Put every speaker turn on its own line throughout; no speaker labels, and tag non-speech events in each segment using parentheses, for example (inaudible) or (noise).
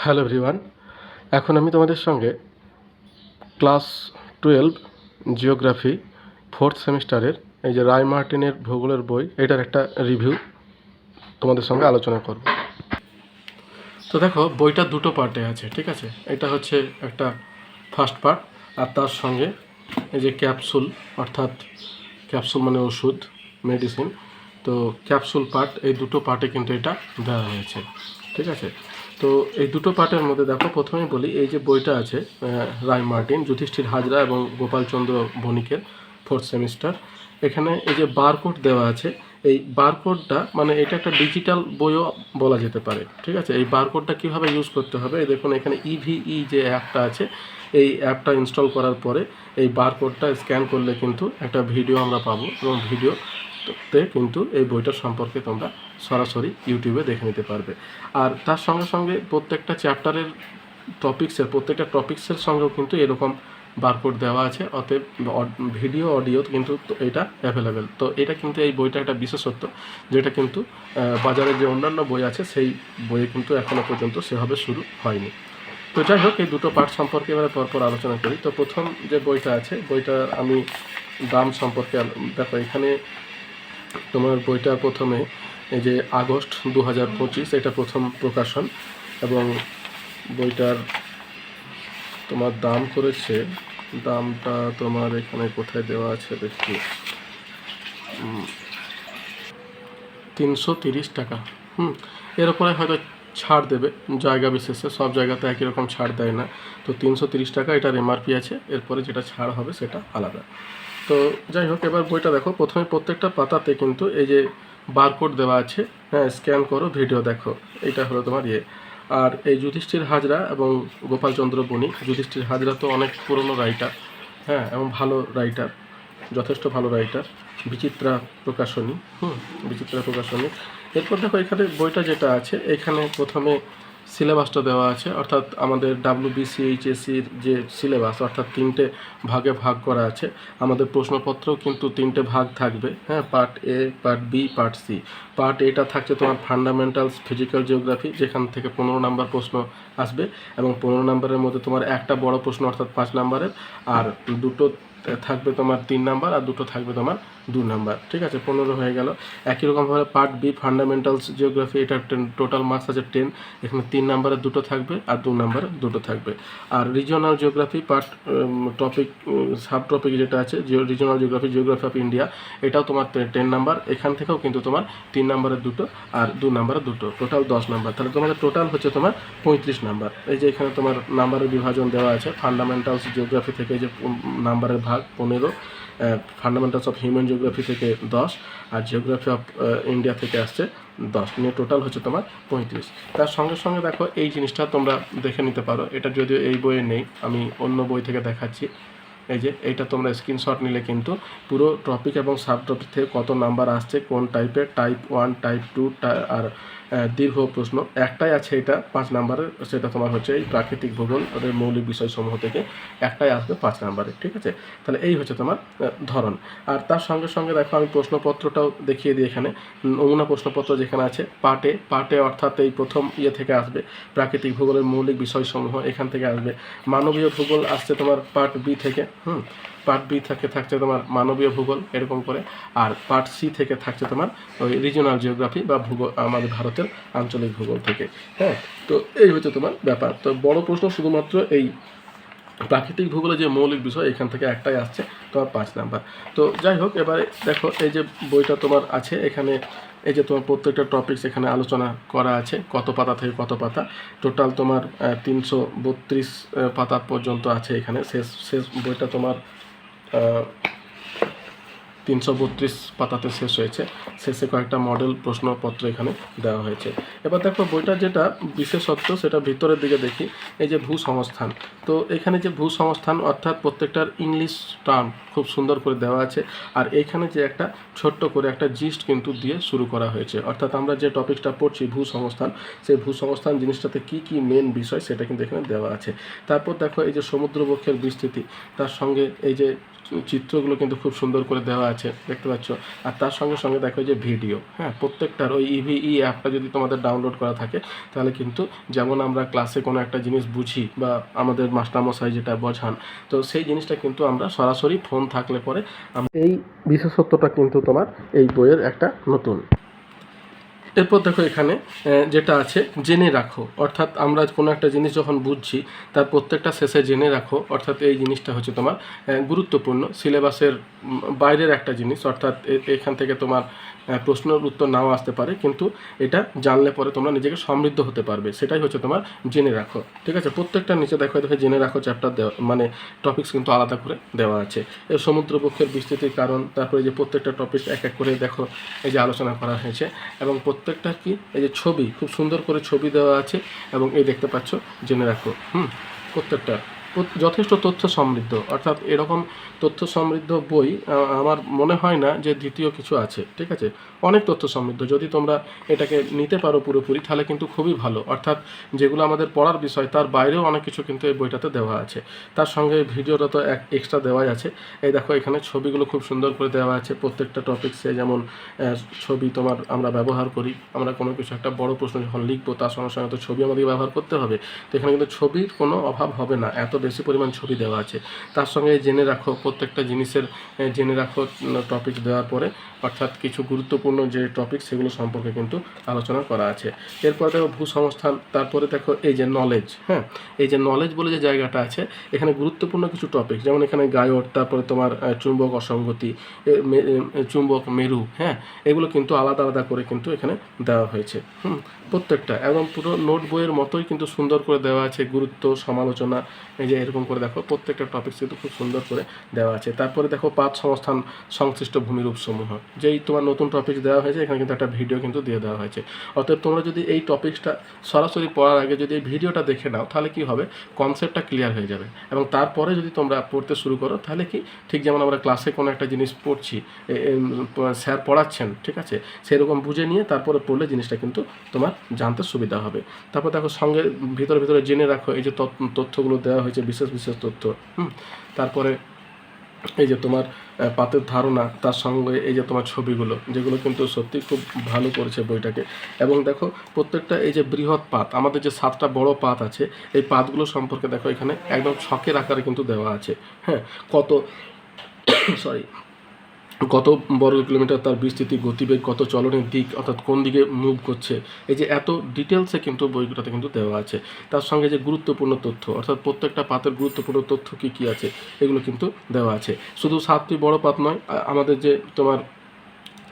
Hello everyone, এখন আমি তোমাদের সঙ্গে ক্লাস টুয়েলভ, জিওগ্রাফি, ফোর্থ সেমিস্টারের এই যে রায় মার্টিনের ভূগোলের বই, এটার একটা রিভিউ তোমাদের সঙ্গে আলোচনা করব। তো দেখো, বইটা দুটো পার্টে আছে, ঠিক আছে? এটা হচ্ছে একটা ফার্স্ট পার্ট, আর তার সঙ্গে এই যে ক্যাপসুল, অর্থাৎ ক্যাপসুল মানে ওষুধ, মেডিসিন। তো ক্যাপসুল পার্ট, এই দুটো পার্টে কিন্তু এটা দেওয়া হয়েছে, ঠিক আছে? তো এই দুটো পার্টের মধ্যে দেখো প্রথমেই বলি, এই যে বইটা আছে রায় মার্টিন, যুধিষ্ঠির হাজরা এবং গোপালচন্দ্র বণিকের ফোর্থ সেমিস্টার এখানে এই যে বারকোড দেওয়া আছে, এই বারকোডটা মানে এটা একটা ডিজিটাল বইও বলা যেতে পারে, ঠিক আছে? এই বারকোডটা কীভাবে ইউজ করতে হবে? এই দেখুন, এখানে ইভিই যে অ্যাপটা আছে, এই অ্যাপটা ইনস্টল করার পরে এই বারকোডটা স্ক্যান করলে কিন্তু একটা ভিডিও আমরা পাবো এবং ভিডিও তে কিন্তু এই বইটার সম্পর্কে তোমরা সরাসরি ইউটিউবে দেখে নিতে পারবে। আর তার সঙ্গে সঙ্গে প্রত্যেকটা চ্যাপ্টারের টপিক্সের প্রত্যেকটা টপিক্সের সঙ্গেও কিন্তু এরকম বারকোড দেওয়া আছে, অতএব ভিডিও অডিও কিন্তু এটা অ্যাভেলেবেল তো এটা কিন্তু এই বইটা একটা বিশেষত্ব, যেটা কিন্তু বাজারে যে অন্যান্য বই আছে, সেই বইয়ে কিন্তু এখনও পর্যন্ত সেভাবে শুরু হয়নি। তো যাই হোক, এই দুটো পার্ট সম্পর্কে এবারে পরপর আলোচনা করি। তো প্রথম যে বইটা আছে বইটা আমি দাম সম্পর্কে দেখো এখানে তোমার বইটা প্রথমে এই যে আগস্ট দু হাজার পঁচিশ, এটা প্রথম প্রকাশন এবং বইটার তোমার দাম করেছে, দামটা তোমার এখানে কোথায় দেওয়া আছে দেখি। তিনশো তিরিশ টাকা। হুম এর উপরে হয়তো ছাড় দেবে, জায়গা বিশেষে, সব জায়গাতে একই রকম ছাড় দেয় না। তো তিনশো তিরিশ টাকা, এটার এমআরপি আছে, এরপরে যেটা ছাড় হবে সেটা আলাদা। তো যাই হোক, এবার বইটা দেখো। প্রথমে প্রত্যেকটা পাতাতে কিন্তু এই যে বারকোড দেওয়া আছে হ্যাঁ স্ক্যান করো ভিডিও দেখো। এটা হলো তোমার ইয়ে। আর এই যুধিষ্ঠির হাজরা এবং গোপালচন্দ্র বণিক, যুধিষ্ঠির হাজরা তো অনেক পুরনো রাইটার হ্যাঁ এবং ভালো রাইটার যথেষ্ট ভালো রাইটার বিচিত্রা প্রকাশনী, হুম, বিচিত্রা প্রকাশনী। এরপর দেখো, এখানে বইটা যেটা আছে, এখানে প্রথমে সিলেবাসটা দেওয়া আছে, অর্থাৎ আমাদের ডাব্লিউবিসিএইচএসির যে সিলেবাস, অর্থাৎ তিনটে ভাগে ভাগ করা আছে। আমাদের প্রশ্নপত্রও কিন্তু তিনটে ভাগ থাকবে হ্যাঁ part A part B part C part এটা থাকছে তোমার ফান্ডামেন্টালস, ফিজিক্যাল জিওগ্রাফি, যেখান থেকে পনেরো নাম্বার প্রশ্ন আসবে এবং পনেরো নাম্বারের মধ্যে তোমার একটা বড় প্রশ্ন অর্থাৎ পাঁচ নাম্বারের, আর দুটো থাকবে তোমার তিন নাম্বার আর দুটো থাকবে তোমার দু নাম্বার। ঠিক আছে, পনেরো হয়ে গেল। একই রকমভাবে পার্ট বি ফান্ডামেন্টালস জিওগ্রাফি এটা টোটাল মার্কস আছে টেন এখানে তিন নাম্বারে দুটো থাকবে আর দু নাম্বারে দুটো থাকবে। আর regional geography part topic sub topic যেটা আছে regional geography geography of India এটাও তোমার টেন নাম্বার। এখান থেকেও কিন্তু তোমার তিন নাম্বারের দুটো আর দু নাম্বারের দুটো টোটাল দশ নাম্বার। তাহলে তোমাদের টোটাল হচ্ছে তোমার পঁয়ত্রিশ নাম্বার এই যে এখানে তোমার নাম্বারের বিভাজন দেওয়া আছে। ফান্ডামেন্টালস জিওগ্রাফি থেকে যে নাম্বারের ভাগ, পনেরো। ফান্ডামেন্টালস অফ হিউম্যান জিওগ্রাফি থেকে দশ আর জিওগ্রাফি অফ ইন্ডিয়া থেকে আসছে দশ। নিয়ে টোটাল হচ্ছে তোমার পঁয়ত্রিশ। তার সঙ্গে সঙ্গে দেখো, এই জিনিসটা তোমরা দেখে নিতে পারো। এটা যদিও এই বইয়ে নেই, আমি অন্য বই থেকে দেখাচ্ছি। এই যে, এইটা তোমরা স্ক্রিনশট নিলে কিন্তু পুরো টপিক এবং সাব টপিক থেকে কত নাম্বার আসছে, কোন টাইপের টাইপ ওয়ান টাইপ টু আর দীর্ঘ প্রশ্ন। একটাই আছে এটা, পাঁচ নাম্বারের, সেটা তোমার হচ্ছে এই প্রাকৃতিক ভূগোল, ওদের মৌলিক বিষয়সমূহ থেকে একটাই আসবে পাঁচ নাম্বারে, ঠিক আছে? তাহলে এই হচ্ছে তোমার ধরন। আর তার সঙ্গে সঙ্গে দেখো আমি প্রশ্নপত্রটাও দেখিয়ে দিই এখানে। নমুনা প্রশ্নপত্র যেখানে আছে, পার্টে পার্টে অর্থাৎ এই প্রথম ইয়ে থেকে আসবে, প্রাকৃতিক ভূগোলের মৌলিক বিষয়সমূহ এখান থেকে আসবে। মানবীয় ভূগোল আসছে তোমার পার্ট বি থেকে, হুম? পার্ট বি থেকে থাকছে তোমার মানবীয় ভূগোল এরকম করে, আর পার্ট সি থেকে থাকছে তোমার ওই রিজিওনাল জিওগ্রাফি বা ভূগোল, আমাদের ভারতের আঞ্চলিক ভূগোল থেকে হ্যাঁ? তো এই হচ্ছে তোমার ব্যাপার। তো বড় প্রশ্ন শুধুমাত্র এই প্রাকৃতিক ভূগোলে যে মৌলিক বিষয়, এখান থেকে একটাই আসছে, তোমার পাঁচ নাম্বার। তো যাই হোক, এবারে দেখো, এই যে বইটা তোমার আছে, এখানে এই যে তোমার প্রত্যেকটা টপিকস এখানে আলোচনা করা আছে, কত পাতা থেকে কত পাতা। টোটাল তোমার তিনশো বত্রিশ পাতা পর্যন্ত আছে এখানে। শেষ শেষ বইটা তোমার তিনশো বত্রিশ পাতাতে শেষ হয়েছে। শেষে কয়েকটা মডেল প্রশ্নপত্র এখানে দেওয়া হয়েছে। এবার দেখো বইটার যেটা বিশেষত্ব, সেটা ভিতরের দিকে দেখি। এই যে ভূসংস্থান। তো এখানে যে ভূসংস্থান, অর্থাৎ প্রত্যেকটার ইংলিশ টার্ম খুব সুন্দর করে দেওয়া আছে। আর এইখানে যে একটা ছোট্ট করে একটা জিস্ট কিন্তু দিয়ে শুরু করা হয়েছে। অর্থাৎ আমরা যে টপিকটা পড়ছি ভূসংস্থান, সেই ভূসংস্থান জিনিসটাতে কি কি মেন বিষয় সেটা কিন্তু এখানে দেওয়া আছে। তারপর দেখো, এই যে সমুদ্রবক্ষের বিস্তৃতি, তার সঙ্গে এই যে চিত্রগুলো কিন্তু খুব সুন্দর করে দেওয়া আছে, দেখতে পাচ্ছ। আর তার সঙ্গে সঙ্গে দেখো যে ভিডিও হ্যাঁ প্রত্যেকটার ওই ইভিই অ্যাপটা যদি তোমাদের ডাউনলোড করা থাকে, তাহলে কিন্তু যেমন আমরা ক্লাসে কোনো একটা জিনিস বুঝি বা আমাদের মাস্টারমশাই যেটা বোঝান, তো সেই জিনিসটা কিন্তু আমরা সরাসরি ফোন থাকলে পরে এই বিশেষত্বটা কিন্তু তোমার এই বইয়ের একটা নতুন। এরপর দেখো এখানে যেটা আছে, জেনে রাখো। অর্থাৎ আমরা কোনো একটা জিনিস যখন বুঝছি, তার প্রত্যেকটা শেষে জেনে রাখো। অর্থাৎ এই জিনিসটা হচ্ছে তোমার গুরুত্বপূর্ণ। সিলেবাসের বাইরের একটা জিনিস। অর্থাৎ এখান থেকে তোমার প্রশ্নের উত্তর নাও আসতে পারে, কিন্তু এটা জানলে পরে তোমরা নিজেকে সমৃদ্ধ হতে পারবে। সেটাই হচ্ছে তোমার জেনে রাখো। ঠিক আছে? প্রত্যেকটা নিচে দেখো দেখো, জেনে রাখো চ্যাপ্টার দেওয়া মানে টপিকস কিন্তু আলাদা করে দেওয়া আছে। এর সমুদ্রপক্ষের বিস্তৃতির কারণ, তারপরে যে প্রত্যেকটা টপিক এক এক করে দেখো, এই যে আলোচনা করা হয়েছে। এবং প্রত্যেকটা কি? এই যে ছবি, খুব সুন্দর করে ছবি দেওয়া আছে। এবং এই দেখতে পাচ্ছ, জেনে রাখো। হুম? প্রত্যেকটা প্রত- যথেষ্ট তথ্য সমৃদ্ধ। অর্থাৎ এরকম তথ্য সমৃদ্ধ বই আমার মনে হয় না যে দ্বিতীয় কিছু আছে, ঠিক আছে? অনেক তথ্য সমৃদ্ধ। যদি তোমরা এটাকে নিতে পারো পুরোপুরি, তাহলে কিন্তু খুবই ভালো। অর্থাৎ যেগুলো আমাদের পড়ার বিষয়, তার বাইরেও অনেক কিছু কিন্তু এই বইটাতে দেওয়া আছে। তার সঙ্গে ভিডিওটা তো এক এক্সট্রা দেওয়াই আছে। এই দেখো, এখানে ছবিগুলো খুব সুন্দর করে দেওয়া আছে। প্রত্যেকটা টপিক্সে যেমন ছবি তোমার আমরা ব্যবহার করি। আমরা কোনো কিছু একটা বড় প্রশ্ন যখন লিখব, তার সঙ্গে সঙ্গে তো ছবি আমাদেরকে ব্যবহার করতে হবে। তো এখানে কিন্তু ছবির কোনো অভাব হবে না। এত বেশি পরিমাণ ছবি দেওয়া আছে। তার সঙ্গে জেনে রাখো, প্রত্যেকটা জিনিসের জেনে রাখো টপিক দেওয়ার পরে। অর্থাৎ কিছু গুরুত্বপূর্ণ যে টপিক সেগুলো সম্পর্কে কিন্তু আলোচনা করা আছে। এরপর দেখো ভূসংস্থান, তারপরে দেখো এই যে নলেজ হ্যাঁ? এই যে নলেজ বলে যে জায়গাটা আছে, এখানে গুরুত্বপূর্ণ কিছু টপিক যেমন এখানে গায়ট তারপরে তোমার চুম্বক অসঙ্গতি চুম্বক মেরু হ্যাঁ? এগুলো কিন্তু আলাদা আলাদা করে কিন্তু এখানে দেওয়া হয়েছে, হুম? প্রত্যেকটা একদম পুরো নোট বইয়ের মতোই কিন্তু সুন্দর করে দেওয়া আছে, গুরুত্ব, সমালোচনা, এই যে এরকম করে দেখো, প্রত্যেকটা টপিক কিন্তু খুব সুন্দর করে দেওয়া আছে। তারপরে দেখো পাঁচ সংস্থান, সংশ্লিষ্ট ভূমিরূপ সমূহ যেই তোমার নতুন টপিক দেওয়া হয়েছে, এখানে কিন্তু একটা ভিডিও কিন্তু দিয়ে দেওয়া হয়েছে। অতএব তোমরা যদি এই টপিকসটা সরাসরি পড়ার আগে যদি এই ভিডিওটা দেখে নাও, তাহলে কি হবে? কনসেপ্টটা ক্লিয়ার হয়ে যাবে। এবং তারপরে যদি তোমরা পড়তে শুরু করো, তাহলে কি? ঠিক যেমন আমরা ক্লাসে কোনো একটা জিনিস পড়ছি স্যার পড়াচ্ছেন, ঠিক আছে? সেরকম বুঝে নিয়ে তারপরে পড়লে জিনিসটা কিন্তু তোমার জানতে সুবিধা হবে। তারপর দেখো সঙ্গে ভিতরে ভিতরে জেনে রাখো, এই যে তথ্য- তথ্যগুলো দেওয়া হয়েছে, বিশেষ বিশেষ তথ্য, হুম? তারপরে এই যে তোমার পাতের ধারণা তার সঙ্গে এই যে তোমার ছবিগুলো, যেগুলো কিন্তু সত্যি খুব ভালো করেছে বইটাকে। এবং দেখো, প্রত্যেকটা এই যে বৃহৎ পাত, আমাদের যে সাতটা বড় পাত আছে, এই পাতগুলো সম্পর্কে দেখো এখানে একদম ছকের আকারে কিন্তু দেওয়া আছে। হ্যাঁ কত (coughs) সরি কত বর্গ কিলোমিটার তার বিস্তৃতি গতিবেগ, কত চলনের দিক, অর্থাৎ কোন দিকে মুভ করছে, এই যে এত ডিটেলসে কিন্তু বইগুলোতে কিন্তু দেওয়া আছে। তার সঙ্গে যে গুরুত্বপূর্ণ তথ্য, অর্থাৎ প্রত্যেকটা পাতের গুরুত্বপূর্ণ তথ্য কী কী আছে, এগুলো কিন্তু দেওয়া আছে। শুধু সাতটি বড় পাত নয় আমাদের যে তোমার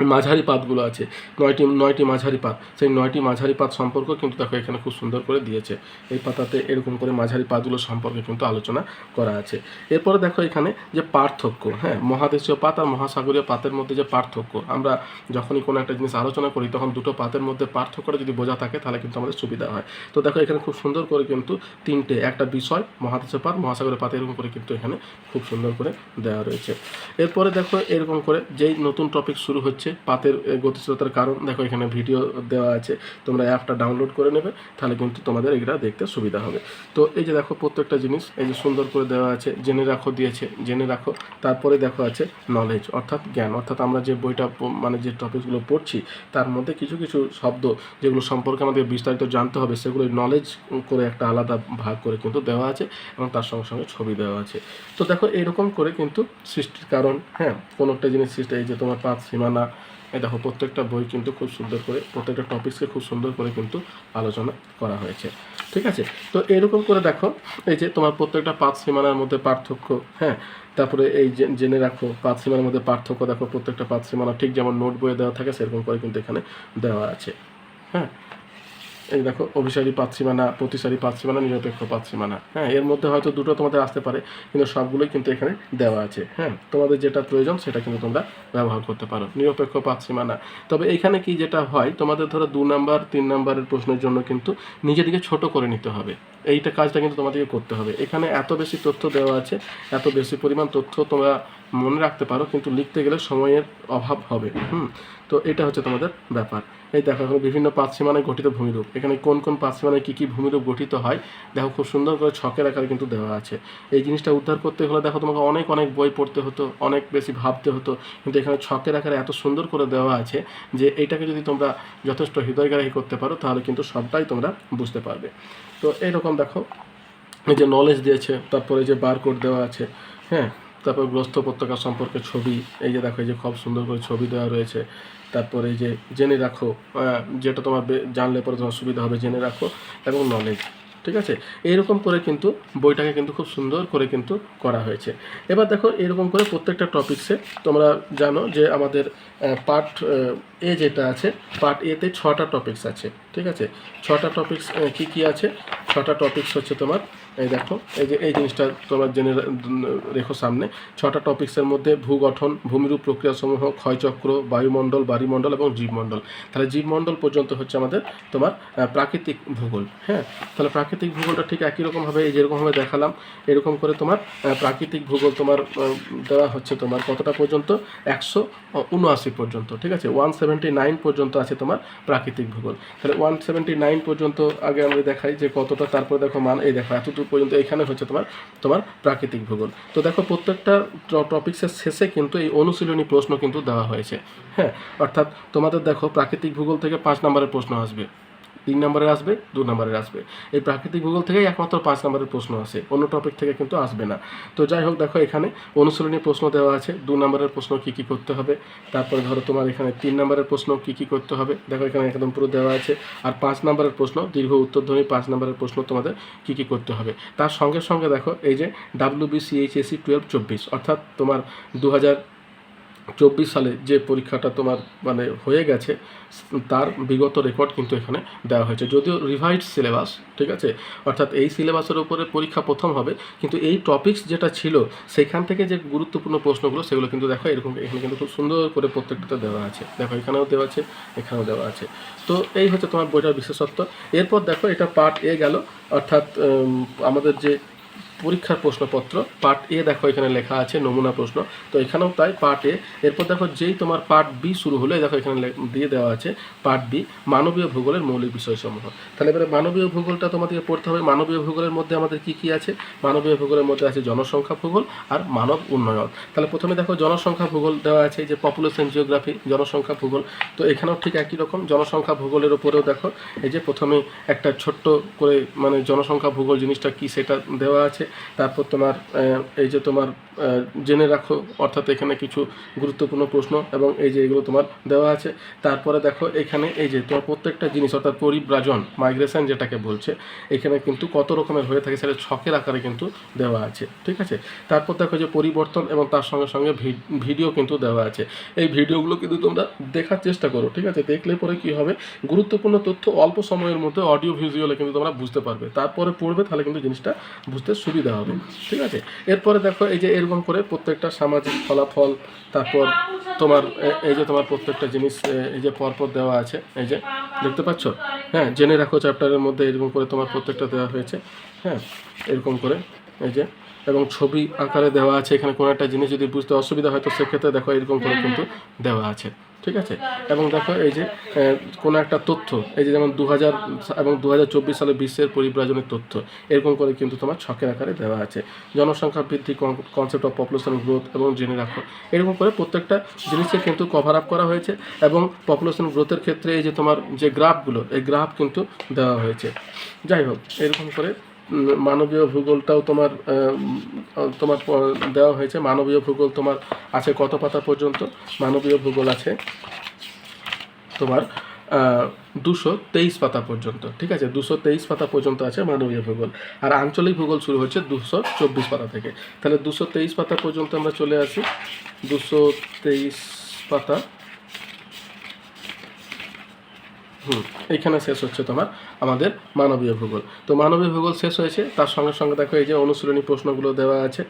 মাঝারি পাতগুলো আছে। নয়টি নয়টি মাঝারি পাত। সেই নয়টি মাঝারি পাত সম্পর্ক কিন্তু দেখো এখানে খুব সুন্দর করে দিয়েছে। এই পাতাতে এরকম করে মাঝারি পাতগুলো সম্পর্কে কিন্তু আলোচনা করা আছে। এরপরে দেখো এখানে যে পার্থক্য হ্যাঁ মহাদেশীয় পাত আর মহাসাগরীয় পাতের মধ্যে যে পার্থক্য। আমরা যখনই কোনো একটা জিনিস আলোচনা করি, তখন দুটো পাতের মধ্যে পার্থক্যটা যদি বোঝা থাকে, তাহলে কিন্তু আমাদের সুবিধা হয়। তো দেখো এখানে খুব সুন্দর করে কিন্তু তিনটে, একটা বিষয়, মহাদেশীয় পাত, মহাসাগরীয় পাত, এরকম করে কিন্তু এখানে খুব সুন্দর করে দেওয়া রয়েছে। এরপরে দেখো এরকম করে যেই নতুন টপিক শুরু হচ্ছে পাতের গতিশীলতার কারণ। দেখো এখানে ভিডিও দেওয়া আছে, তোমরা অ্যাপটা ডাউনলোড করে নেবে, তাহলে কিন্তু তোমাদের এটা দেখতে সুবিধা হবে। তো এই যে দেখো প্রত্যেকটা জিনিস, এই যে সুন্দর করে দেওয়া আছে, জেনে রাখো দিয়েছে, জেনে রাখো। তারপরে দেখো আছে নলেজ অর্থাৎ জ্ঞান। অর্থাৎ আমরা যে বইটা মানে যে টপিকগুলো পড়ছি, তার মধ্যে কিছু কিছু শব্দ যেগুলো সম্পর্কে আমাদের বিস্তারিত জানতে হবে, সেগুলো নলেজ করে একটা আলাদা ভাগ করে কিন্তু দেওয়া আছে এবং তার সঙ্গে সঙ্গে ছবি দেওয়া আছে। তো দেখো এরকম করে কিন্তু সৃষ্টির কারণ হ্যাঁ কোনো একটা জিনিস সৃষ্টি, এই যে তোমার পাঁচ সীমানা এই দেখো, প্রত্যেকটা বই কিন্তু খুব সুন্দর করে, প্রত্যেকটা টপিক্সকে খুব সুন্দর করে কিন্তু আলোচনা করা হয়েছে। ঠিক আছে? তো এরকম করে দেখো, এই যে তোমার প্রত্যেকটা পাঁচ সীমানার মধ্যে পার্থক্য হ্যাঁ? তারপরে এই জেনে রাখো পাঁচ সীমানার মধ্যে পার্থক্য দেখো, প্রত্যেকটা পাঁচ সীমানা ঠিক যেমন নোট বইয়ে দেওয়া থাকে, সেরকম করে কিন্তু এখানে দেওয়া আছে। হ্যাঁ? এই দেখো, অভিসারী পাচ্ছি সীমানা প্রতিসারী পাচ্ছি সীমানা নিরপেক্ষ পাচ্ছি সীমানা হ্যাঁ এর মধ্যে হয়তো দুটো তোমাদের আসতে পারে, কিন্তু সবগুলোই কিন্তু এখানে দেওয়া আছে। হ্যাঁ তোমাদের যেটা প্রয়োজন সেটা কিন্তু তোমরা ব্যবহার করতে পারো। নিরপেক্ষ পাচ্ছি সীমানা তবে এখানে কি যেটা হয়, তোমাদের ধরো দু নাম্বার, তিন নাম্বারের প্রশ্নের জন্য কিন্তু নিজেদিকে ছোট করে নিতে হবে। এইটা কাজটা কিন্তু তোমাদেরকে করতে হবে। এখানে এত বেশি তথ্য দেওয়া আছে, এত বেশি পরিমাণ তথ্য তোমরা মনে রাখতে পারো, কিন্তু লিখতে গেলে সময়ের অভাব হবে। হুম, তো এটা হচ্ছে তোমাদের ব্যাপার। এই দেখো, এখন বিভিন্ন পাঁচ সীমানায় গঠিত ভূমিরূপ। এখানে কোন কোন পাঁচ সীমানায় কী কী ভূমিরূপ গঠিত হয়, দেখো খুব সুন্দর করে ছকের আকারে কিন্তু দেওয়া আছে। এই জিনিসটা উদ্ধার করতে হলে দেখো তোমাকে অনেক অনেক বই পড়তে হতো, অনেক বেশি ভাবতে হতো, কিন্তু এখানে ছকের আকারে এত সুন্দর করে দেওয়া আছে যে এইটাকে যদি তোমরা যথেষ্ট হৃদয়গ্রাহী করতে পারো, তাহলে কিন্তু সবটাই তোমরা বুঝতে পারবে। তো এইরকম দেখো। এই যে নলেজ দিয়েছে, তারপরে যে বারকোড দেওয়া আছে হ্যাঁ? তারপর গ্রস্ত উপত্যকা সম্পর্কে ছবি, এই যে দেখো, এই যে খুব সুন্দর করে ছবি দেওয়া রয়েছে। তারপরে এই যে জেনে রাখো যেটা তোমার জানলে পরে তোমার সুবিধা হবে, জেনে রাখো, এবং নলেজ ঠিক আছে? এরকম করে কিন্তু বইটাকে কিন্তু খুব সুন্দর করে কিন্তু করা হয়েছে। এবার দেখো, এরকম করে প্রত্যেকটা টপিক্সে তোমরা জানো যে আমাদের পার্ট এ যেটা আছে পার্ট এতে ছটা টপিক্স আছে, ঠিক আছে? ছটা টপিক্স কি কি আছে? ছটা টপিক্স হচ্ছে তোমার এই দেখো, এই যে, এই জিনিসটা তোমরা জেনে রেখো সামনে, ছটা টপিক্সের মধ্যে ভূগঠন ভূমিরূপ প্রক্রিয়াসমূহ ক্ষয়চক্র বায়ুমণ্ডল বাড়িমণ্ডল এবং জীবমণ্ডল। তাহলে জীবমণ্ডল পর্যন্ত হচ্ছে আমাদের তোমার প্রাকৃতিক ভূগোল হ্যাঁ? তাহলে প্রাকৃতিক ভূগোলটা ঠিক একই রকমভাবে এই যেরকমভাবে দেখালাম, এরকম করে তোমার প্রাকৃতিক ভূগোল তোমার দেওয়া হচ্ছে তোমার কতটা পর্যন্ত? একশো উনআশি পর্যন্ত, ঠিক আছে? ওয়ান সেভেন্টি নাইন পর্যন্ত আছে তোমার প্রাকৃতিক ভূগোল। তাহলে ওয়ান সেভেন্টি নাইন পর্যন্ত আগে আমরা দেখাই যে কতটা, তারপর দেখো মান, এই দেখো, এতটুকু পর্যন্ত এখানে হচ্ছে তোমার তোমার প্রাকৃতিক ভূগোল। তো দেখো প্রত্যেকটা টপিক্সের শেষে কিন্তু এই অনুশীলনী প্রশ্ন কিন্তু দেওয়া হয়েছে। হ্যাঁ অর্থাৎ তোমাদের দেখো প্রাকৃতিক ভূগোল থেকে পাঁচ নম্বরের প্রশ্ন আসবে। তিন নম্বরের আসবে, দু নম্বরের আসবে। এই প্রাকৃতিক ভূগোল থেকেই একমাত্র পাঁচ নম্বরের প্রশ্ন আসে অন্য টপিক থেকে কিন্তু আসবে না। তো যাই হোক, দেখো এখানে অনুশীলনী প্রশ্ন দেওয়া আছে। দু নম্বরের প্রশ্ন কী কী করতে হবে? তারপরে ধরো তোমার এখানে তিন নম্বরের প্রশ্ন কী কী করতে হবে? দেখো এখানে একদম পুরো দেওয়া আছে। আর পাঁচ নম্বরের প্রশ্ন, দীর্ঘ উত্তরধ্বনি পাঁচ নম্বরের প্রশ্ন তোমাদের কী কী করতে হবে? তার সঙ্গে সঙ্গে দেখো, এই যে ডাব্লিউ বিসিএইচএসি টুয়েলভ চব্বিশ, অর্থাৎ তোমার দু হাজার চব্বিশ সালে যে পরীক্ষাটা তোমার মানে হয়ে গেছে, তার বিগত রেকর্ড কিন্তু এখানে দেওয়া হয়েছে। যদিও রিভাইড সিলেবাস ঠিক আছে? অর্থাৎ এই সিলেবাসের উপরে পরীক্ষা প্রথম হবে, কিন্তু এই টপিকস যেটা ছিল সেখান থেকে যে গুরুত্বপূর্ণ প্রশ্নগুলো, সেগুলো কিন্তু দেখো, এরকম এখানে কিন্তু খুব সুন্দর করে প্রত্যেকটাতে দেওয়া আছে। দেখো, এখানেও দেওয়া আছে, এখানেও দেওয়া আছে। তো এই হচ্ছে তোমার বইটার বিশেষত্ব। এরপর দেখো, এটা পার্ট এ গেল। অর্থাৎ আমাদের যে পরীক্ষার প্রশ্নপত্র পার্ট এ দেখো এখানে লেখা আছে, নমুনা প্রশ্ন। তো এখানেও তাই পার্ট এ এরপর দেখো যেই তোমার পার্ট বি শুরু হলো দেখো এখানে দিয়ে দেওয়া আছে পার্ট বি মানবীয় ভূগোলের মৌলিক বিষয়সমূহ। তাহলে এবারে মানবীয় ভূগোলটা তোমাদেরকে পড়তে হবে। মানবীয় ভূগোলের মধ্যে আমাদের কি কি আছে? মানবীয় ভূগোলের মধ্যে আছে জনসংখ্যা ভূগোল আর মানব উন্নয়ন। তাহলে প্রথমে দেখো জনসংখ্যা ভূগোল দেওয়া আছে যে পপুলেশন জিওগ্রাফি জনসংখ্যা ভূগোল। তো এখানেও ঠিক একই রকম, জনসংখ্যা ভূগোলের উপরেও দেখো, এই যে প্রথমে একটা ছোট্ট করে মানে জনসংখ্যা ভূগোল জিনিসটা কি সেটা দেওয়া আছে। তারপর তোমার এই যে তোমার জেনে রাখো, অর্থাৎ এখানে কিছু গুরুত্বপূর্ণ প্রশ্ন এবং এই যে এগুলো তোমার দেওয়া আছে। তারপরে দেখো, এখানে এই যে তোমার প্রত্যেকটা জিনিস, অর্থাৎ পরিব্রাজন মাইগ্রেশন যেটাকে বলছে, এখানে কিন্তু কত রকমের হয়ে থাকে সেটা ছকের আকারে কিন্তু দেওয়া আছে, ঠিক আছে? তারপর দেখো যে পরিবর্তন এবং তার সঙ্গে সঙ্গে ভিডিও কিন্তু দেওয়া আছে। এই ভিডিওগুলো কিন্তু তোমরা দেখার চেষ্টা করো, ঠিক আছে? দেখলে পরে কি হবে? গুরুত্বপূর্ণ তথ্য অল্প সময়ের মধ্যে অডিও ভিজুয়ালে কিন্তু তোমরা বুঝতে পারবে। তারপরে পড়বে, তাহলে কিন্তু জিনিসটা বুঝতে সুবিধা হবে, ঠিক আছে? এরপরে দেখো, এই যে এরকম করে প্রত্যেকটা সামাজিক ফলাফল, তারপর তোমার এই যে তোমার প্রত্যেকটা জিনিস এই যে পরপর দেওয়া আছে, এই যে, দেখতে পাচ্ছ? হ্যাঁ জেনে রাখো চ্যাপ্টারের মধ্যে এরকম করে তোমার প্রত্যেকটা দেওয়া হয়েছে হ্যাঁ এরকম করে, এই যে, এবং ছবি আকারে দেওয়া আছে, এখানে কোনো একটা জিনিস যদি বুঝতে অসুবিধা হয়, তো সেক্ষেত্রে দেখো এরকম করে কিন্তু দেওয়া আছে। ঠিক আছে? এবং দেখো এই যে কোনো একটা তথ্য, এই যে যেমন দু হাজার এবং দু হাজার চব্বিশ সালে বিশ্বের পরিব্রাজনের তথ্য, এরকম করে কিন্তু তোমার ছকের আকারে দেওয়া আছে। জনসংখ্যা বৃদ্ধি কনসেপ্ট অফ পপুলেশন গ্রোথ এবং জেনে রাখো। এরকম করে প্রত্যেকটা জিনিসকে কিন্তু কভার আপ করা হয়েছে এবং পপুলেশন গ্রোথের ক্ষেত্রে এই যে তোমার যে গ্রাফগুলো এই গ্রাফ কিন্তু দেওয়া হয়েছে। যাই হোক, এরকম করে মানবীয় ভূগোলটাও তোমার তোমার দেওয়া হয়েছে। মানবীয় ভূগোল তোমার আছে কত পাতা পর্যন্ত? মানবীয় ভূগোল আছে তোমার দুশো তেইশ পাতা পর্যন্ত। ঠিক আছে? দুশো তেইশ পাতা পর্যন্ত আছে মানবীয় ভূগোল। আর আঞ্চলিক ভূগোল শুরু হচ্ছে দুশো চব্বিশ পাতা থেকে। তাহলে দুশো তেইশ পাতা পর্যন্ত আমরা চলে আসি। দুশো তেইশ পাতা হুম এইখানে শেষ হচ্ছে তোমার আমাদের মানবীয় ভূগোল। তো মানবীয় ভূগোল শেষ হয়েছে, তার সঙ্গে সঙ্গে দেখো এই যে অনুশীলনী প্রশ্নগুলো দেওয়া আছে,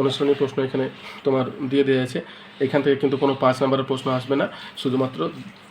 অনুশীলনী প্রশ্ন এখানে তোমার দিয়ে দেওয়া আছে। এখান থেকে কিন্তু কোনো পাঁচ নম্বরের প্রশ্ন আসবে না, শুধুমাত্র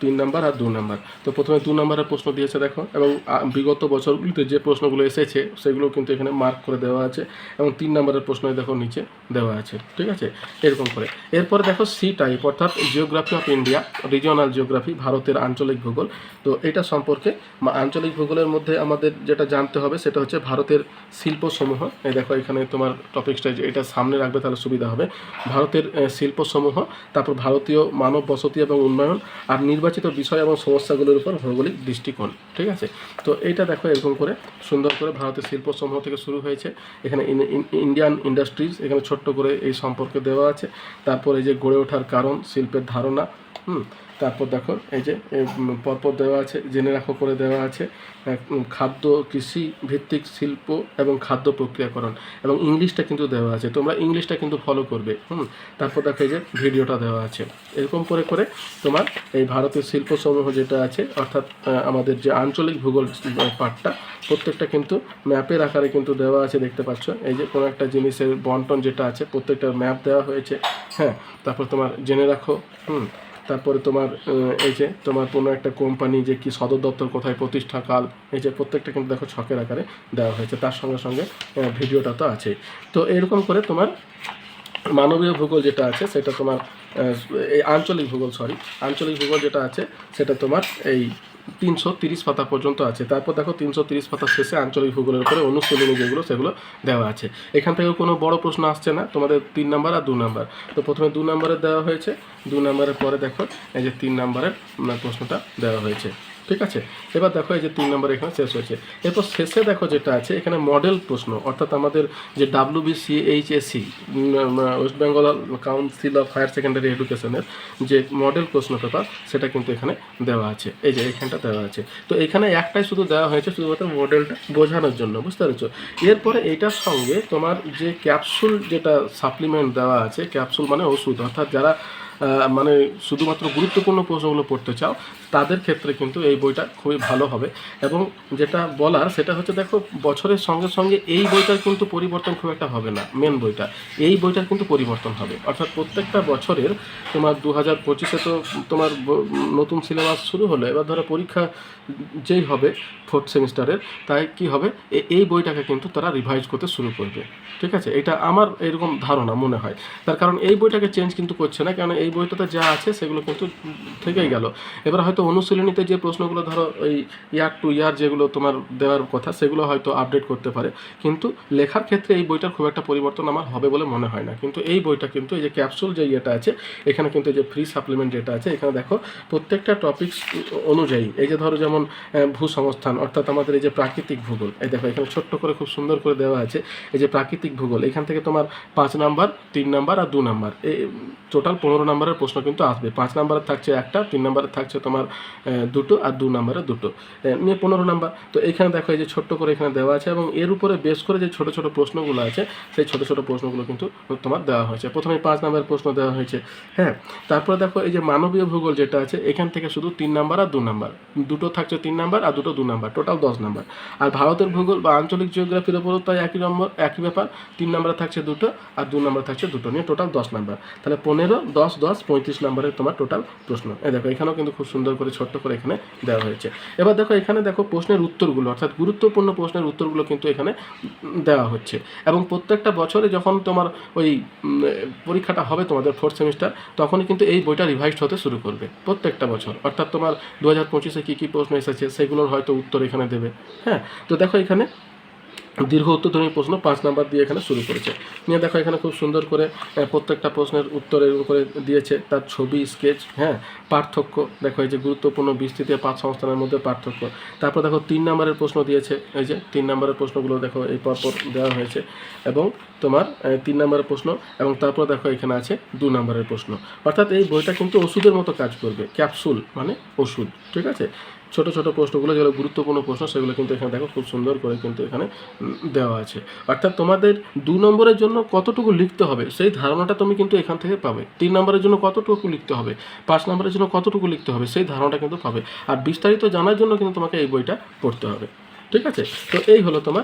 তিন নাম্বার আর দু নাম্বার। তো প্রথমে দু নম্বরের প্রশ্ন দিয়েছে দেখো, এবং বিগত বছরগুলিতে যে প্রশ্নগুলো এসেছে, সেগুলো কিন্তু এখানে মার্ক করে দেওয়া আছে, এবং তিন নম্বরের প্রশ্ন দেখো নিচে দেওয়া আছে, ঠিক আছে? এরকম করে। এরপরে দেখো সি টাইপ অর্থাৎ geography of India regional geography ভারতের আঞ্চলিক ভূগোল। তো এটা সম্পর্কে আঞ্চলিক ভূগোলের মধ্যে আমাদের যেটা জানতে হবে সেটা হচ্ছে ভারতের শিল্পসমূহ। এই দেখো এখানে তোমার টপিকসটা এটা সামনে রাখবে তাহলে সুবিধা হবে। ভারতের শিল্পসমূহ, তারপর ভারতীয় মানব বসতি এবং উন্নয়ন আর নির্বাচিত বিষয় এবং সমস্যাগুলোর উপর ভৌগোলিক দৃষ্টিকোণ, ঠিক আছে? তো এইটা দেখো এরকম করে সুন্দর করে ভারতের শিল্পসমূহ থেকে শুরু হয়েছে। এখানে ইন- ইন- ইন্ডিয়ান ইন্ডাস্ট্রিজ এখানে ছোট্ট করে এই সম্পর্কে দেওয়া আছে। তারপর এই যে গড়ে ওঠার কারণ, শিল্পের ধারণা, হুম? তারপর দেখো, এই যে পরপর দেওয়া আছে, জেনে রাখো, করে দেওয়া আছে খাদ্য, কৃষি ভিত্তিক শিল্প এবং খাদ্য প্রক্রিয়াকরণ এবং ইংলিশটা কিন্তু দেওয়া আছে, তোমরা ইংলিশটা কিন্তু ফলো করবে, হুম? তারপর দেখো এই যে ভিডিওটা দেওয়া আছে, এরকম করে করে তোমার এই ভারতের শিল্পসমূহ যেটা আছে, অর্থাৎ আমাদের যে আঞ্চলিক ভূগোল পার্টটা প্রত্যেকটা কিন্তু ম্যাপের আকারে কিন্তু দেওয়া আছে, দেখতে পাচ্ছ, এই যে কোনো একটা জিনিসের বন্টন যেটা আছে প্রত্যেকটা ম্যাপ দেওয়া হয়েছে হ্যাঁ? তারপর তোমার জেনে রাখো, হুম? তারপরে তোমার এই যে তোমার কোনো একটা কোম্পানি যে কি সদর দপ্তর কোথায় প্রতিষ্ঠাকাল এই যে প্রত্যেকটা কিন্তু দেখো ছকের আকারে দেওয়া হয়েছে। তার সঙ্গে সঙ্গে ভিডিওটা তো আছে তো এরকম করে তোমার মানবীয় ভূগোল যেটা আছে, সেটা তোমার এই আঞ্চলিক ভূগোল সরি আঞ্চলিক ভূগোল যেটা আছে, সেটা তোমার এই তিনশো তিরিশ পাতা পর্যন্ত আছে। তারপর দেখো তিনশো তিরিশ পাতা শেষে আঞ্চলিক ভূগোলের উপরে অনুশীলনী যেগুলো, সেগুলো দেওয়া আছে। এখান থেকে কোনো বড় প্রশ্ন আসছে না, তোমাদের তিন নাম্বার আর দু নাম্বার। তো প্রথমে দু নাম্বারের দেওয়া হয়েছে, দু নাম্বারের পরে দেখো, এই যে তিন নাম্বারের প্রশ্নটা দেওয়া হয়েছে। ঠিক আছে? এবার দেখো এই যে তিন নম্বর এখানে শেষ হয়েছে। এরপর শেষে দেখো যেটা আছে, এখানে মডেল প্রশ্ন, অর্থাৎ আমাদের যে W BCHSE West Bengal council of higher secondary এডুকেশনের যে মডেল প্রশ্ন পেপার সেটা কিন্তু এখানে দেওয়া আছে। এই যে এখানটা দেওয়া আছে। তো এখানে একটাই শুধু দেওয়া হয়েছে, শুধুমাত্র মডেলটা বোঝানোর জন্য, বুঝতে পেরেছ? এরপরে এইটার সঙ্গে তোমার যে ক্যাপসুল যেটা সাপ্লিমেন্ট দেওয়া আছে ক্যাপসুল মানে ওষুধ, অর্থাৎ যারা মানে শুধুমাত্র গুরুত্বপূর্ণ প্রশ্নগুলো পড়তে চাও, তাদের ক্ষেত্রে কিন্তু এই বইটা খুবই ভালো হবে। এবং যেটা বলার সেটা হচ্ছে, দেখো, বছরের সঙ্গে সঙ্গে এই বইটার কিন্তু পরিবর্তন খুব একটা হবে না মেন বইটা। এই বইটার কিন্তু পরিবর্তন হবে। অর্থাৎ প্রত্যেকটা বছরের তোমার দু হাজার পঁচিশে তো তোমার নতুন সিলেবাস শুরু হলো, এবার ধরো পরীক্ষা যেই হবে ফোর্থ সেমিস্টারের, তাই কি হবে? এই বইটাকে কিন্তু তারা রিভাইজ করতে শুরু করবে। ঠিক আছে? এটা আমার এরকম ধারণা মনে হয়। তার কারণ এই বইটাকে চেঞ্জ কিন্তু করছে না কারণ এই বইটাতে যা আছে সেগুলো কিন্তু থেকেই গেল। এবার হয়তো অনুশীলনীতে যে প্রশ্নগুলো ধরো ওই ইয়ার টু ইয়ার যেগুলো তোমার দেওয়ার কথা সেগুলো হয়তো আপডেট করতে পারে। কিন্তু লেখার ক্ষেত্রে এই বইটার খুব একটা পরিবর্তন আমার হবে বলে মনে হয় না। কিন্তু এই বইটা কিন্তু এই যে ক্যাপসুল যে ইয়েটা আছে, এখানে কিন্তু এই যে ফ্রি সাপ্লিমেন্ট যেটা আছে, এখানে দেখো প্রত্যেকটা টপিকস অনুযায়ী এই যে ধরো যেমন ভূসংস্থান অর্থাৎ আমাদের এই যে প্রাকৃতিক ভূগোল, এই দেখো এখানে ছোট্ট করে খুব সুন্দর করে দেওয়া আছে এই যে প্রাকৃতিক ভূগোল। এখান থেকে তোমার পাঁচ নাম্বার, তিন নাম্বার আর দু নাম্বার। এই টোটাল পনেরো নাম্বারের প্রশ্ন কিন্তু আসবে। পাঁচ নাম্বারে থাকছে একটা, তিন নাম্বারে থাকছে তোমার দুটো আর দু নাম্বারে দুটো। নিয়ে পনেরো নাম্বার। তো এখানে দেখো এই যে ছোট্ট করে এখানে দেওয়া আছে এবং এর উপরে বেশ করে যে ছোট ছোট প্রশ্নগুলো আছে, সেই ছোট ছোট প্রশ্নগুলো কিন্তু তোমার দেওয়া হয়েছে। প্রথমে পাঁচ নাম্বারের প্রশ্ন দেওয়া হয়েছে হ্যাঁ? তারপরে দেখো এই যে মানবীয় ভূগোল যেটা আছে, এখান থেকে শুধু তিন নাম্বার আর দু নাম্বার। দুটো থাকছে তিন নাম্বার আর দুটো দু নাম্বার, টোটাল দশ নাম্বার। আর ভারতের ভূগোল বা আঞ্চলিক জিওগ্রাফির ওপরও তাই একই নম্বর, একই ব্যাপার। তিন নাম্বারে থাকছে দুটো আর দু নাম্বার থাকছে দুটো, নিয়ে টোটাল দশ নাম্বার। তাহলে পনেরো, দশ দশ পঁয়ত্রিশ নাম্বারের তোমার টোটাল প্রশ্ন। এই দেখো, এখানেও কিন্তু খুব সুন্দর করে, ছোট্ট করে এখানে দেওয়া হয়েছে। এবার দেখো, এখানে দেখো প্রশ্নের উত্তরগুলো, অর্থাৎ গুরুত্বপূর্ণ প্রশ্নের উত্তরগুলো কিন্তু এখানে দেওয়া হচ্ছে। এবং প্রত্যেকটা বছরে যখন তোমার ওই পরীক্ষাটা হবে তোমাদের ফোর্থ সেমিস্টার তখনই কিন্তু এই বইটা রিভাইজড হতে শুরু করবে প্রত্যেকটা বছর। অর্থাৎ তোমার দু হাজার পঁচিশে কী কী প্রশ্ন এসেছে, সেগুলোর হয়তো উত্তর এখানে দেবে। হ্যাঁ তো দেখো এখানে দীর্ঘ উত্তরধর্মী প্রশ্ন পাঁচ নাম্বার দিয়ে এখানে শুরু করেছে। নিয়ে দেখো এখানে খুব সুন্দর করে প্রত্যেকটা প্রশ্নের উত্তর এরকম করে দিয়েছে। তার ছবি স্কেচ হ্যাঁ পার্থক্য। দেখো এই যে গুরুত্বপূর্ণ বিস্তৃতি পাঁচ সংস্থানের মধ্যে পার্থক্য। তারপর দেখো তিন নাম্বারের প্রশ্ন দিয়েছে। এই যে তিন নাম্বারের প্রশ্নগুলো দেখো এই পরপর দেওয়া হয়েছে। এবং তোমার তিন নাম্বারের প্রশ্ন এবং তারপর দেখো এখানে আছে দু নাম্বারের প্রশ্ন। অর্থাৎ এই বইটা কিন্তু ওষুধের মতো কাজ করবে। ক্যাপসুল মানে ওষুধ, ঠিক আছে? ছোট ছোট প্রশ্নগুলো, যেগুলো গুরুত্বপূর্ণ প্রশ্ন, সেগুলো কিন্তু এখানে দেখো খুব সুন্দর করে কিন্তু এখানে দেওয়া আছে। অর্থাৎ তোমাদের দু নম্বরের জন্য কতটুকু লিখতে হবে, সেই ধারণাটা তুমি কিন্তু এখান থেকে পাবে। তিন নম্বরের জন্য কতটুকু লিখতে হবে, পাঁচ নম্বরের জন্য কতটুকু লিখতে হবে, সেই ধারণাটা কিন্তু পাবে। আর বিস্তারিত জানার জন্য কিন্তু তোমাকে এই বইটা পড়তে হবে। ঠিক আছে? তো এই হলো তোমার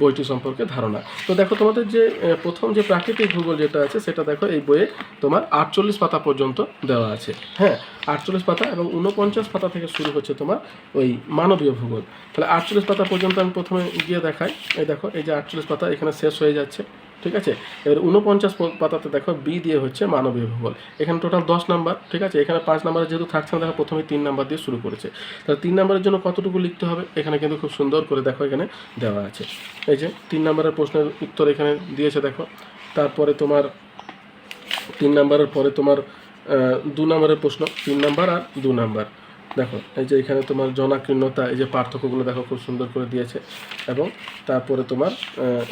বইটি সম্পর্কে ধারণা। তো দেখো তোমাদের যে প্রথম যে প্রাকৃতিক ভূগোল যেটা আছে, সেটা দেখো এই বইয়ে তোমার আটচল্লিশ পাতা পর্যন্ত দেওয়া আছে। হ্যাঁ আটচল্লিশ পাতা এবং উনপঞ্চাশ পাতা থেকে শুরু হচ্ছে তোমার ওই মানবীয় ভূগোল। তাহলে আটচল্লিশ পাতা পর্যন্ত আমি প্রথমে গিয়ে দেখাই। এই দেখো, এই যে আটচল্লিশ পাতা এখানে শেষ হয়ে যাচ্ছে। ঠিক আছে? এবার উনপঞ্চাশ পাতাতে দেখো বি দিয়ে হচ্ছে মানবীয় ভূগোল। এখানে টোটাল দশ নাম্বার, ঠিক আছে? এখানে পাঁচ নাম্বারে যেহেতু থাকছে না দেখো প্রথমে তিন নাম্বার দিয়ে শুরু করেছে। তাহলে তিন নাম্বারের জন্য কতটুকু লিখতে হবে? এখানে কিন্তু খুব সুন্দর করে দেখো এখানে দেওয়া আছে। এই যে, তিন নাম্বারের প্রশ্নের উত্তর এখানে দিয়েছে দেখো। তারপরে তোমার, তিন নাম্বারের পরে তোমার দু নাম্বারের প্রশ্ন, তিন নাম্বার আর দু নাম্বার। দেখো, এই যে এখানে তোমার জনাকীর্ণতা, এই যে পার্থক্যগুলো দেখো খুব সুন্দর করে দিয়েছে। এবং তারপরে তোমার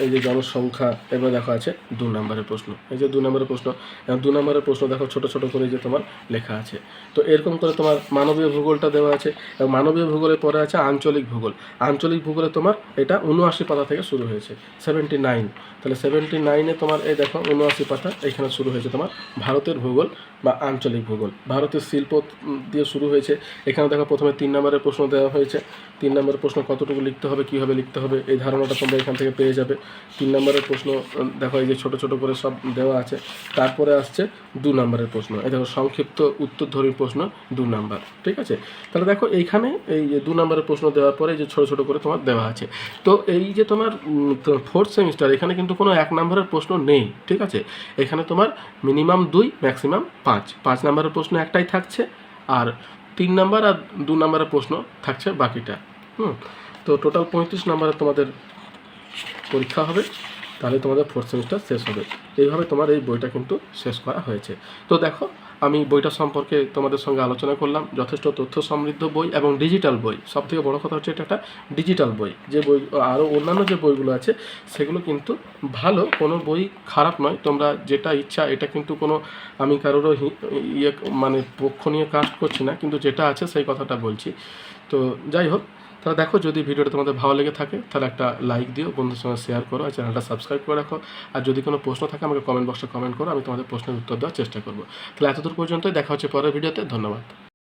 এই যে জনসংখ্যা এবার দেখো আছে দু নম্বরের প্রশ্ন। এই যে দু নম্বরের প্রশ্ন দু নম্বরের প্রশ্ন দেখো ছোট ছোট করে যে তোমার লেখা আছে। তো এরকম করে তোমার মানবীয় ভূগোলটা দেওয়া আছে, এবং মানবীয় ভূগোলের পরে আছে আঞ্চলিক ভূগোল। আঞ্চলিক ভূগোলে তোমার এটা উনআশি পাতা থেকে শুরু হয়েছে সেভেন্টি নাইন তাহলে সেভেন্টি নাইনে তোমার এই দেখো উনআশি পাতা, এখানে শুরু হয়েছে তোমার ভারতের ভূগোল বা আঞ্চলিক ভূগোল। ভারতের শিল্প দিয়ে শুরু হয়েছে এখানে দেখো প্রথমে তিন নম্বরের প্রশ্ন দেওয়া হয়েছে। তিন নম্বরের প্রশ্ন কতটুকু লিখতে হবে, কীভাবে লিখতে হবে, এই ধারণাটা তোমরা এখান থেকে পেয়ে যাবে। তিন নম্বরের প্রশ্ন দেখো এই যে ছোট ছোট করে সব দেওয়া আছে। তারপরে আসছে দু নম্বরের প্রশ্ন। এই দেখো সংক্ষিপ্ত উত্তরধর্মী প্রশ্ন দু নম্বর, ঠিক আছে? তাহলে দেখো এইখানে এই যে দু নম্বরের প্রশ্ন দেওয়ার পরে যে ছোট ছোট করে তোমার দেওয়া আছে। তো এই যে তোমার ফোর্থ সেমিস্টার এখানে কিন্তু কোনো এক নম্বরের প্রশ্ন নেই, ঠিক আছে? এখানে তোমার মিনিমাম দুই ম্যাক্সিমাম পাঁচ। পাঁচ নম্বরের প্রশ্ন একটাই থাকছে, আর তিন নাম্বার আর দু নাম্বারের প্রশ্ন থাকছে বাকিটা, হুম? তো টোটাল পঁয়ত্রিশ নাম্বারে তোমাদের পরীক্ষা হবে। তাহলে তোমাদের ফোর্থ সেমিস্টার শেষ হবে। এইভাবে তোমার এই বইটা কিন্তু শেষ করা হয়েছে। তো দেখো, আমি বইটা সম্পর্কে তোমাদের সঙ্গে আলোচনা করলাম। যথেষ্ট তথ্য সমৃদ্ধ বই এবং ডিজিটাল বই। সব থেকে বড়ো কথা হচ্ছে এটা একটা ডিজিটাল বই। যে বই আরও অন্যান্য যে বইগুলো আছে, সেগুলো কিন্তু ভালো, কোনো বই খারাপ নয়। তোমরা যেটা ইচ্ছা, এটা কিন্তু কোনো আমি কারোরও ইয়ে মানে পক্ষ নিয়ে কাজ করছি না। কিন্তু যেটা আছে সেই কথাটা বলছি। তো যাই হোক তাহলে দেখো, যদি ভিডিওটা তোমাদের ভালো লেগে থাকে, তাহলে একটা লাইক দিও বন্ধুর সঙ্গে শেয়ার করো, আর চ্যানেলটা সাবস্ক্রাইব করে রাখো। আর যদি কোনো প্রশ্ন থাকে, আমাকে কমেন্ট বক্সে কমেন্ট করো, আমি তোমাদের প্রশ্নের উত্তর দেওয়ার চেষ্টা করব। তাহলে এতদূর পর্যন্তই, দেখা হচ্ছে পরের ভিডিওতে, ধন্যবাদ।